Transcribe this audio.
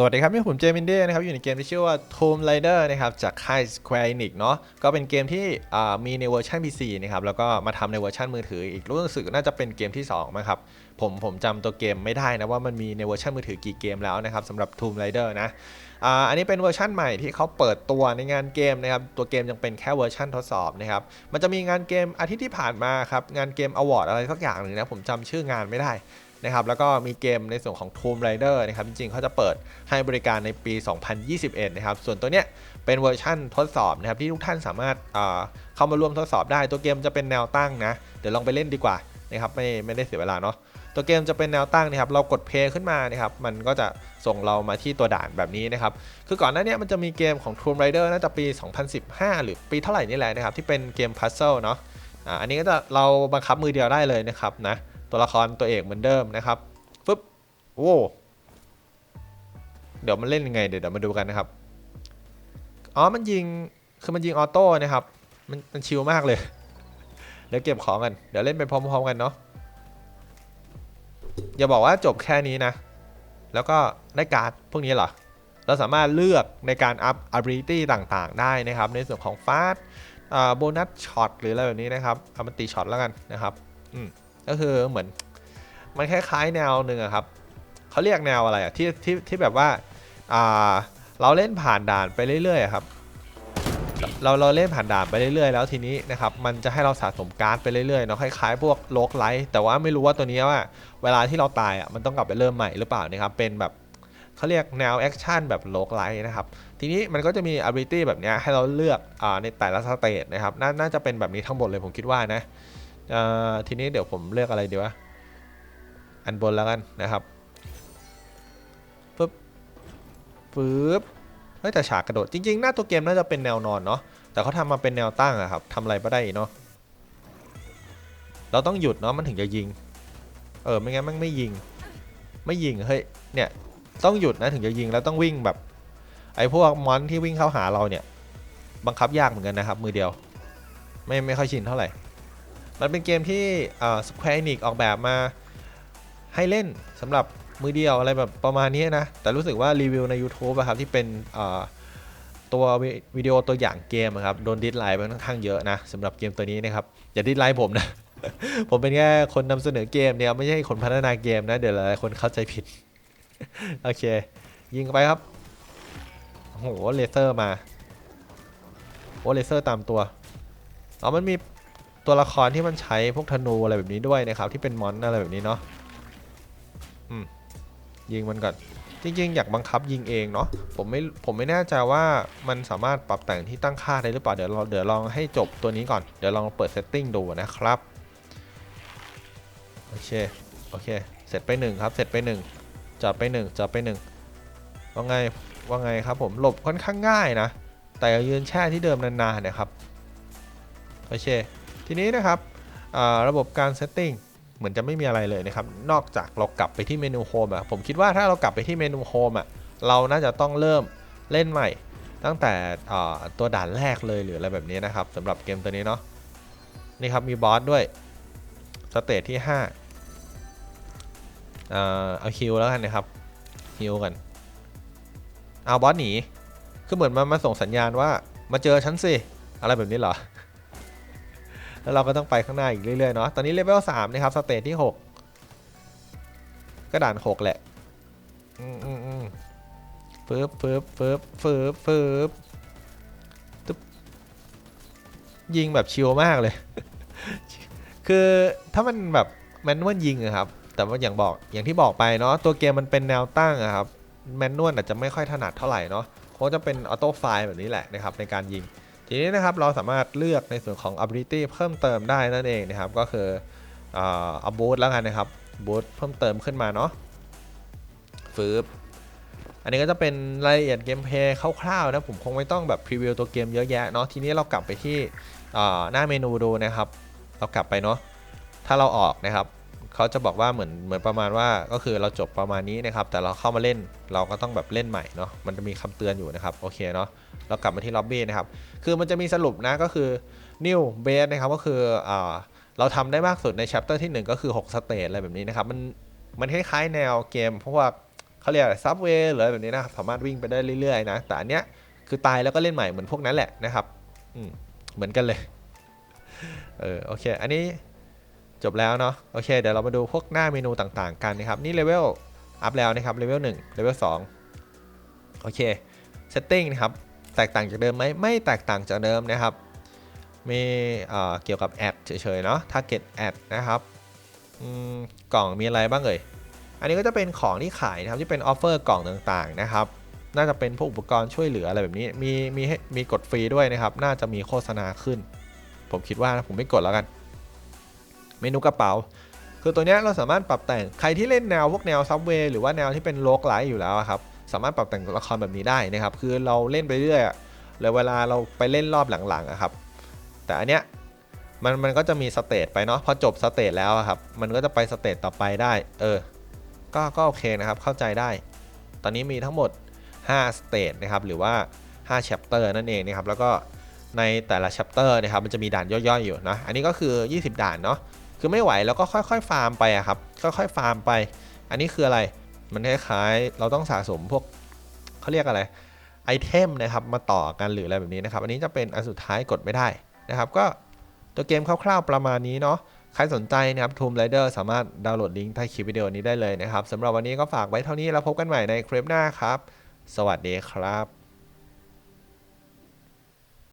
สวัสดีครับนี่ผมเจมินเด้นะครับอยู่ในเกมที่ชื่อว่า Tomb Raider นะครับจากค่าย Square Enix เนาะก็เป็นเกมที่มีในเวอร์ชัน PC นะครับแล้วก็มาทำในเวอร์ชันมือถืออีกรู้สึกน่าจะเป็นเกมที่2มั้งครับผมผมจำตัวเกมไม่ได้นะว่ามันมีในเวอร์ชันมือถือกี่เกมแล้วนะครับสำหรับ Tomb Raider นะอันนี้เป็นเวอร์ชันใหม่ที่เขาเปิดตัวในงานเกมนะครับตัวเกมยังเป็นแค่เวอร์ชันทดสอบนะครับมันจะมีงานเกมอาทิตย์ที่ผ่านมาครับงานเกมอวอร์ดอะไรสักอย่างหนึ่งนะผมจำชื่องานไม่ได้ นะครับแล้วก็มีเกมในส่วนของ Tomb Raider นะครับจริงๆเขาจะเปิดให้บริการในปี 2021 นะครับส่วนตัวเนี้ยเป็นเวอร์ชั่นทดสอบนะครับที่ทุกท่านสามารถเข้ามาร่วมทดสอบได้ ตัวเกมจะเป็นแนวตั้งนะเดี๋ยวลองไปเล่นดีกว่านะครับไม่ไม่ได้เสียเวลาเนาะตัวเกมจะเป็นแนวตั้งนะครับเรากดเพลย์ขึ้นมานะครับมันก็จะส่งเรามาที่ตัวด่านแบบนี้นะครับคือก่อนหน้านี้มันจะมีเกมของ Tomb Raider น่าจะปี 2015 หรือปีเท่าไหร่นี่แหละนะครับที่เป็นเกมพัซเซิลเนาะอันนี้ก็จะเราบังคับมือเดียวได้เลยนะครับนะ ตัวละครตัวเอกเหมือนเดิมนะครับฟึบโอ้เดี๋ยวมันเล่นยังไงเดี๋ยวเดี๋ยวมาดูกันนะครับ อ๋อ มันยิง คือมันยิงออโต้นะครับ มันมันชิลมากเลย เดี๋ยวเก็บของกัน เดี๋ยวเล่นไปพร้อมๆกันเนาะ อย่าบอกว่าจบแค่นี้นะ แล้วก็ได้การ์ดพวกนี้เหรอ เราสามารถเลือกในการอัพ ability ต่างๆ ได้นะครับ ในส่วนของฟาสโบนัสช็อตหรืออะไรแบบนี้นะครับเอามันตีช็อตแล้วกันนะครับ อืม ก็คือเหมือนมันคล้ายๆแนวหนึ่งอะครับเขาเรียกแนวอะไรอะที่ที่ที่แบบว่าอ่าเราเล่นผ่านด่านไปเรื่อยๆครับเราเราเล่นผ่านด่านไปเรื่อยๆ แล้วทีนี้นะครับมันจะให้เราสะสมการ์ดไปเรื่อยๆเนาะคล้ายๆพวกโลกไลท์แต่ว่าไม่รู้ว่าตัวนี้ว่า เวลาที่เราตายอะมันต้องกลับไปเริ่มใหม่หรือเปล่านะครับเป็นแบบเขาเรียกแนวแอคชั่นแบบโลกไลท์นะครับทีนี้มันก็จะมี ability แบบนี้ให้เราเลือกอ่าในแต่ละสเตจนะครับนน่าจะเป็นแบบนี้ทั้งหมดเลยผมคิดว่านะ ทีนี้เดี๋ยวผมเลือกอะไรดีวะ อันบนแล้วกันนะครับปึ๊บปึ๊บเฮ้ยแต่ฉากกระโดด จริง ๆ หน้าตัวเกมน่าจะเป็นแนวนอนเนาะแต่เขาทำมาเป็นแนวตั้งอะครับทำอะไรไม่ได้เนาะเราต้องหยุดเนาะมันถึงจะยิง เออไม่งั้นมันไม่ยิง ไม่ยิงเฮ้ยเนี่ยต้องหยุดนะถึงจะยิงแล้วต้องวิ่งแบบ ไอ้พวกมอนที่วิ่งเข้าหาเราเนี่ย บังคับยากเหมือนกันนะครับ มือเดียว ไม่ไม่ค่อยชินเท่าไหร่ มันเป็นเกมที่อ่า Square Enix ออกแบบมาให้เล่นสำหรับมือเดียวอะไรแบบประมาณนี้นะ แต่รู้สึกว่ารีวิวใน YouTube อะครับที่เป็นตัววิดีโอตัวอย่างเกมครับโดนดิสไลน์ไปค่อนข้างเยอะนะสำหรับเกมตัวนี้นะครับ อย่าดิสไลน์ผมนะ ผมเป็นแค่คนนำเสนอเกมเนี่ยไม่ใช่คนพัฒนาเกมนะ เดี๋ยวหลายคนเข้าใจผิด โอเค ยิงไปครับโอ้โหเลเซอร์มาโอ้เลเซอร์ตามตัวอ๋อมันมี ตัวละครที่มันใช้พวกธนูอะไรแบบนี้ด้วยนะครับ ที่เป็นมอนอะไรแบบนี้เนาะยิงมันก่อนจริงๆ อยากบังคับยิงเองเนาะผมไม่ผมไม่แน่ใจว่ามันสามารถปรับแต่งที่ตั้งค่าได้หรือเปล่าเดี๋ยวเราเดี๋ยวลองให้จบตัวนี้ก่อนเดี๋ยวลองเปิดเซตติ้งดูนะครับโอเคโอเค เสร็จไปหนึ่งครับ เสร็จไปหนึ่งจอดไปหนึ่งจอดไปหนึ่งว่าไงว่าไงครับผมหลบค่อนข้างง่ายนะ แต่ยืนแช่ที่เดิมนานๆนะครับโอเค ทีนี้นะครับระบบการเซตติ้งเหมือนจะไม่มีอะไรเลยนะครับ นอกจากเรากลับไปที่เมนูโฮมอะผมคิดว่าถ้าเรากลับไปที่เมนูโฮมอะเราน่าจะต้องเริ่มเล่นใหม่ ตั้งแต่ตัวด่านแรกเลยหรืออะไรแบบนี้นะครับสำหรับเกมตัวนี้เนาะนี่ครับมีบอสด้วยสเตจที่5อ่าเอาคิวแล้วกันนะครับฮิวกันเอาบอสหนีคือเหมือนมันมาส่งสัญญาณว่ามาเจอฉันสิ อะไรแบบนี้เหรอ แล้วเราก็ต้องไปข้างหน้าอีกเรื่อยๆเนาะ ตอนนี้เลเวล3นะครับ สเตจที่6ก็ด่าน6แหละ อืมอืมอืมฟืบฟืบฟืบฟืบฟืบตึ๊บยิงแบบชิลมากเลย คือถ้ามันแบบแมนนวลยิงอะครับ แต่ว่าอย่างบอกอย่างที่บอกไปเนาะตัวเกมมันเป็นแนวตั้งอะครับแมนนวลอาจจะไม่ค่อยถนัดเท่าไหร่เนาะเขาจะเป็นออโต้ไฟล์แบบนี้แหละนะครับในการยิง ทีนี้นะครับเราสามารถเลือกในส่วนของ ability เพิ่มเติมได้นั่นเองนะครับ ก็คืออ่าเอาบูทแล้วกันนะครับบูทเพิ่มเติมขึ้นมาเนาะฟืบอันนี้ก็จะเป็นรายละเอียดเกมเพลย์คร่าวๆนะผมคงไม่ต้องแบบพรีวิวตัวเกมเยอะแยะเนาะทีนี้เรากลับไปที่หน้าเมนูดูนะครับ เรากลับไปเนาะถ้าเราออกนะครับ เขาจะบอกว่าเหมือนเหมือนประมาณว่าก็คือเราจบประมาณนี้นะครับ แต่เราเข้ามาเล่นเราก็ต้องแบบเล่นใหม่เนาะมันจะมีคำเตือนอยู่นะครับโอเคเนาะเรากลับมาที่ล็อบบี้นะครับ คือมันจะมีสรุปนะก็คือ new base นะครับก็คืออ่าเราทำได้มากสุดใน chapter ที่ 1 ก็คือ 6 สเตจอะไรแบบนี้นะครับ มันมันคล้ายๆแนวเกมเพราะว่าเขาเรียกซับเวย์หรือแบบนี้นะครับสามารถวิ่งไปได้เรื่อยๆนะแต่อันเนี้ยคือตายแล้วก็เล่นใหม่เหมือนพวกนั้นแหละนะครับอืมเหมือนกันเลยเออโอเค อันนี้ จบแล้วเนาะโอเคเดี๋ยวเรามาดูพวกหน้าเมนูต่างๆกันนะครับ นี่เลเวลอัพแล้วนะครับเลเวล1เลเวล2โอเคเซตติ้งนะครับแตกต่างจากเดิมไหมไม่แตกต่างจากเดิมนะครับ มีเอ่อเกี่ยวกับแอดเฉยๆเนาะ target ad นะครับกล่องมีอะไรบ้างเอ่ยอันนี้ก็จะเป็นของที่ขายนะครับที่เป็นออฟเฟอร์กล่องต่างๆนะครับ น่าจะเป็นพวกอุปกรณ์ช่วยเหลืออะไรแบบนี้ มีมีมีกดฟรีด้วยนะครับ น่าจะมีโฆษณาขึ้น ผมคิดว่านะผมไม่กดแล้วกัน เมนูกระเป๋า คือตัวนี้เราสามารถปรับแต่งใครที่เล่นแนวพวกแนวซับเวย์หรือว่าแนวที่เป็นโลกไลท์อยู่แล้วครับสามารถปรับแต่งละครแบบนี้ได้นะครับ คือเราเล่นไปเรื่อยอะแล้วเวลาเราไปเล่นรอบหลังๆอะครับ แต่อันเนี้ยมันมันก็จะมีสเตจไปเนาะพอจบสเตจแล้วครับ มันก็จะไปสเตจต่อไปได้ เออ ก็ก็โอเคนะครับ เข้าใจได้ ตอนนี้มีทั้งหมด 5 สเตจนะครับ หรือว่า5แชปเตอร์นั่นเองนะครับ แล้วก็ในแต่ละแชปเตอร์นะครับ มันจะมีด่านย่อยๆอยู่นะ อันนี้ก็คือ 20 ด่านเนาะ คือไม่ไหวแล้วก็ค่อยๆฟาร์มไปอะครับค่อยๆฟาร์มไป อันนี้คืออะไรมันคล้ายๆเราต้องสะสมพวกเขาเรียกอะไรไอเทมนะครับมาต่อกันหรืออะไรแบบนี้นะครับ อันนี้จะเป็นอันสุดท้ายกดไม่ได้นะครับ ก็ตัวเกมคร่าวๆประมาณนี้เนาะใครสนใจนะครับ Tomb Raider สามารถดาวน์โหลดลิงก์ใต้คลิปวิดีโอนี้ได้เลยนะครับสำหรับวันนี้ก็ฝากไว้เท่านี้แล้วพบกันใหม่ในคลิปหน้าครับ สวัสดีครับ